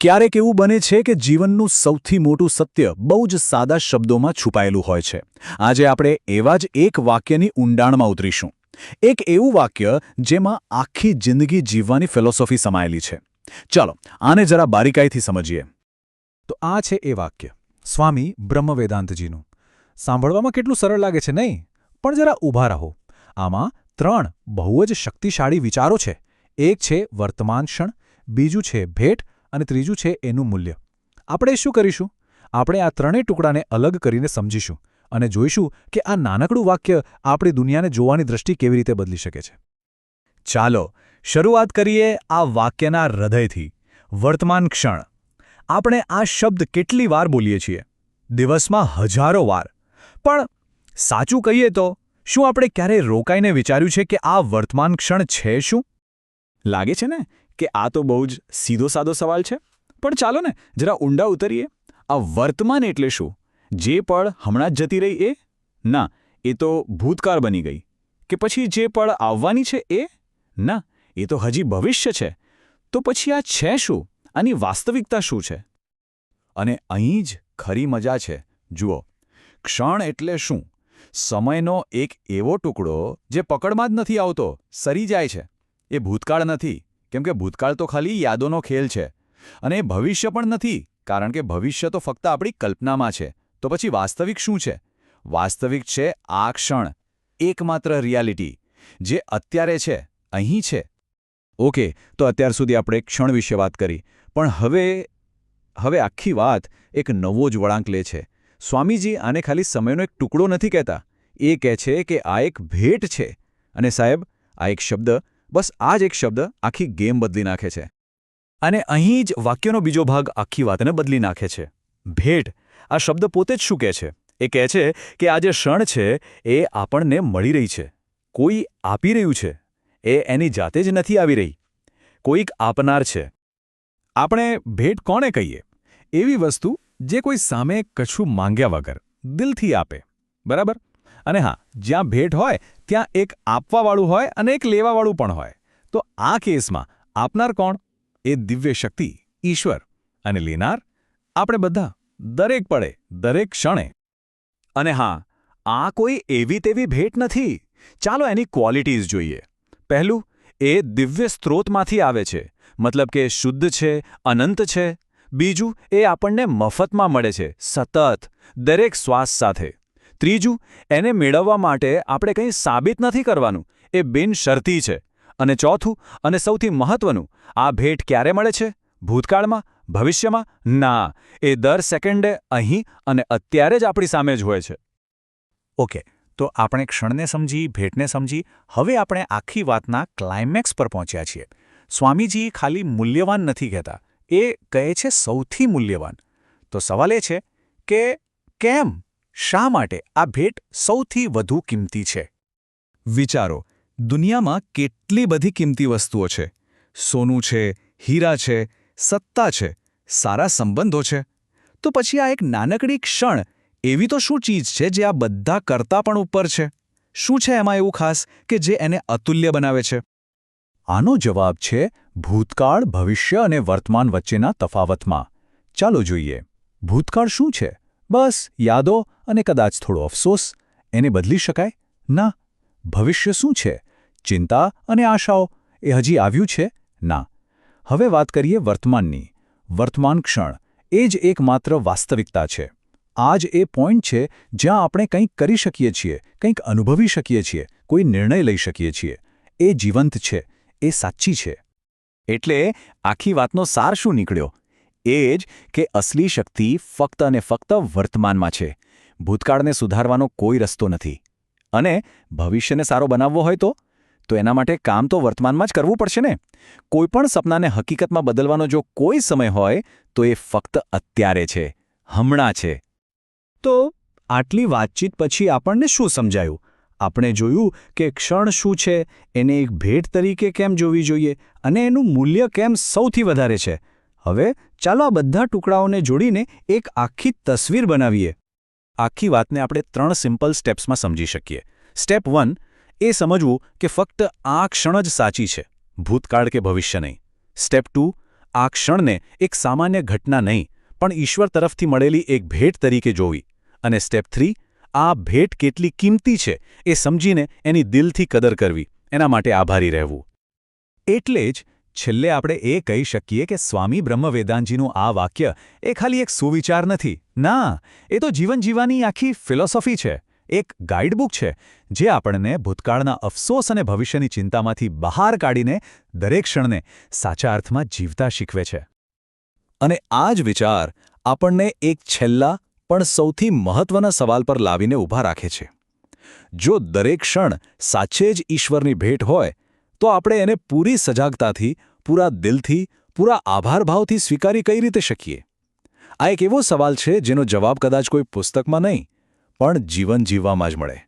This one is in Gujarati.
ક્યારેક એવું બને છે કે જીવનનું સૌથી મોટું સત્ય બહુ જ સાદા શબ્દોમાં છુપાયેલું હોય છે. આજે આપણે એવા જ એક વાક્યની ઊંડાણમાં ઉતરીશું. એક એવું વાક્ય જેમાં આખી જિંદગી જીવવાની ફિલોસોફી સમાયેલી છે. ચાલો, આને જરા બારીકાઈથી સમજીએ. તો આ છે એ વાક્ય. સ્વામી બ્રહ્મવેદાંતજીનું. સાંભળવામાં કેટલું સરળ લાગે છે નહીં? પણ જરા ઊભા રહો. આમાં ત્રણ બહુ જ શક્તિશાળી વિચારો છે. એક છે વર્તમાન ક્ષણ, બીજું છે ભેટ અને ત્રીજું છે એનું મૂલ્ય. આપણે શું કરીશું? આપણે આ ત્રણેય ટુકડાને અલગ કરીને સમજીશું અને જોઈશું કે આ નાનકડું વાક્ય આપણી દુનિયાને જોવાની દ્રષ્ટિ કેવી રીતે બદલી શકે છે. ચાલો, શરૂઆત કરીએ આ વાક્યના હૃદયથી. વર્તમાન ક્ષણ. આપણે આ શબ્દ કેટલી વાર બોલીએ છીએ? દિવસમાં હજારો વાર. પણ સાચું કહીએ તો, શું આપણે ક્યારેય રોકાઈને વિચાર્યું છે કે આ વર્તમાન ક્ષણ છે શું? લાગે છે ને? કે આ તો બહુ જ સીધો સાદો સવાલ છે? પણ ચાલો ને, જરા ઊંડા ઉતરીએ. આ વર્તમાન એટલે શું? જે પળ હમણાં જ જતી રહી એ? ના, એ તો ભૂતકાળ બની ગઈ. કે પછી જે પળ આવવાની છે એ? ના, એ તો હજી ભવિષ્ય છે. તો પછી આ છે શું? આની વાસ્તવિકતા શું છે? અને અહીં જ ખરી મજા છે. જુઓ, ક્ષણ એટલે શું? સમયનો એક એવો ટુકડો જે પકડમાં જ નથી આવતો, સરી જાય છે. એ ભૂતકાળ નથી. કેમ કે ભૂતકાળ તો ખાલી યાદોનો ખેલ છે. અને ભવિષ્ય પણ નથી, કારણ કે ભવિષ્ય તો ફક્ત આપણી કલ્પનામાં છે. તો પછી વાસ્તવિક શું છે? વાસ્તવિક છે આ ક્ષણ, એકમાત્ર રિયાલિટી, જે અત્યારે છે, અહીં છે. ઓકે, તો અત્યાર સુધી આપણે ક્ષણ વિશે વાત કરી, પણ હવે હવે આખી વાત એક નવો જ વળાંક લે છે. સ્વામીજી, આને ખાલી સમયનો એક ટુકડો નથી કહેતા. એ કહે છે કે આ એક ભેટ છે. અને સાહેબ, આ એક શબ્દ બસ આ જ એક શબ્દ આખી ગેમ બદલી નાખે છે. અને અહીં જ વાક્યનો બીજો ભાગ આખી વાતને બદલી નાખે છે. ભેટ. આ શબ્દ પોતે જ શું કહે છે? એ કહે છે કે આ જે ક્ષણ છે એ આપણને મળી રહી છે. કોઈ આપી રહ્યું છે. એ એની જાતે જ નથી આવી રહી. કોઈક આપનાર છે. આપણે ભેટ કોને કહીએ? એવી વસ્તુ જે કોઈ સામે કશું માંગ્યા વગર દિલથી આપે. બરાબર? અને હા, જ્યાં ભેટ હોય, ત્યાં એક આપવાવાળું હોય અને એક લેવાવાળું પણ હોય. તો આ કેસમાં આપનાર કોણ? એ દિવ્ય શક્તિ ઈશ્વર અને લેનાર આપણે બધા, દરેક પડે, દરેક ક્ષણે. અને હા, આ કોઈ એવી તેવી ભેટ નથી. ચાલો એની ક્વોલિટીઝ જોઈએ. પહેલું, એ દિવ્ય સ્ત્રોતમાંથી આવે છે. મતલબ કે શુદ્ધ છે, અનંત છે. બીજું, એ આપણને મફતમાં મળે છે, સતત, દરેક શ્વાસ સાથે. ત્રીજું, એને મેળવવા માટે આપણે કંઈ સાબિત નથી કરવાનું. એ બિનશરતી છે. અને ચોથું, અને સૌથી મહત્વનું, આ ભેટ ક્યારે મળે છે? ભૂતકાળમાં? ભવિષ્યમાં? ના. એ દર સેકન્ડે અહીં અને અત્યારે જ આપણી સામે જ હોય છે. ઓકે, તો આપણે ક્ષણને સમજી, ભેટને સમજી, હવે આપણે આખી વાતના ક્લાઇમેક્સ પર પહોંચ્યા છીએ. સ્વામીજી ખાલી મૂલ્યવાન નથી કહેતા. એ કહે છે સૌથી મૂલ્યવાન. તો સવાલ એ છે કે કેમ? શા માટે આ ભેટ સૌથી વધુ કિંમતી છે? વિચારો, દુનિયામાં કેટલી બધી કિંમતી વસ્તુઓ છે. સોનું છે, હીરા છે, સત્તા છે, સારા સંબંધો છે. તો પછી આ એક નાનકડી ક્ષણ, એવી તો શું ચીજ છે જે આ બધા કરતાં પણ ઉપર છે? શું છે એમાં એવું ખાસ કે જે એને અતુલ્ય બનાવે છે? આનો જવાબ છે ભૂતકાળ, ભવિષ્ય અને વર્તમાન વચ્ચેના તફાવતમાં. ચાલો જોઈએ. ભૂતકાળ શું છે? બસ, યાદો અને કદાચ થોડો અફસોસ, એને બદલી શકાય? ના. ભવિષ્ય શું છે? ચિંતા અને આશાઓ, એ હજી આવ્યું છે? ના. હવે વાત કરીએ વર્તમાનની. વર્તમાન ક્ષણ, એ જ એકમાત્ર વાસ્તવિકતા છે. આ જ એ પોઈન્ટ છે જ્યાં આપણે કંઈક કરી શકીએ છીએ, કંઈક અનુભવી શકીએ છીએ, કોઈ નિર્ણય લઈ શકીએ છીએ. એ જીવંત છે, એ સાચી છે. એટલે આખી વાતનો સાર શું નીકળ્યો? એ જ કે અસલી શક્તિ ફક્ત અને ફક્ત વર્તમાનમાં છે. ભૂતકાળને સુધારવાનો કોઈ રસ્તો નથી. અને ભવિષ્યને સારો બનાવવો હોય તો? તો એના માટે કામ તો વર્તમાનમાં જ કરવું પડશે ને? કોઈપણ સપનાને હકીકતમાં બદલવાનો જો કોઈ સમય હોય, તો એ ફક્ત અત્યારે છે, હમણાં છે. તો આટલી વાતચીત પછી આપણને શું સમજાયું? આપણે જોયું કે ક્ષણ શું છે, એને એક ભેટ તરીકે કેમ જોવી જોઈએ, અને એનું મૂલ્ય કેમ સૌથી વધારે છે? હવે ચાલો આ બધા ટુકડાઓને જોડીને એક આખી તસવીર બનાવીએ. આખી વાતને આપણે ત્રણ સિમ્પલ સ્ટેપ્સમાં સમજી શકીએ. સ્ટેપ વન, એ સમજવું કે ફક્ત આ ક્ષણ જ સાચી છે, ભૂતકાળ કે ભવિષ્ય નહીં. સ્ટેપ ટુ, આ ક્ષણને એક સામાન્ય ઘટના નહીં, પણ ઈશ્વર તરફથી મળેલી એક ભેટ તરીકે જોવી. અને સ્ટેપ થ્રી, આ ભેટ કેટલી કિંમતી છે, એ સમજીને એની દિલથી કદર કરવી. એના માટે આભારી રહેવું. એટલે જ છેલ્લે આપણે એ કહી શકીએ કે સ્વામી બ્રહ્મવેદાંતજીનું આ વાક્ય એ ખાલી એક સુવિચાર નથી. ના, એ તો જીવન જીવવાની આખી ફિલોસોફી છે. એક ગાઈડબુક છે, જે આપણને ભૂતકાળના અફસોસ અને ભવિષ્યની ચિંતામાંથી બહાર કાઢીને દરેક ક્ષણને સાચા અર્થમાં જીવતા શીખવે છે. અને આ જ વિચાર આપણને એક છેલ્લા પણ સૌથી મહત્વના સવાલ પર લાવીને ઊભા રાખે છે. જો દરેક ક્ષણ સાચે જ ઈશ્વરની ભેટ હોય તો આપણે એને પૂરી સજાગતાથી, પૂરા દિલથી, પૂરા આભારભાવથી સ્વીકારી કઈ રીતે શકીએ? આ એક એવો સવાલ છે જેનો જવાબ કદાચ કોઈ પુસ્તકમાં નહીં, પણ જીવન જીવવામાં જ મળે.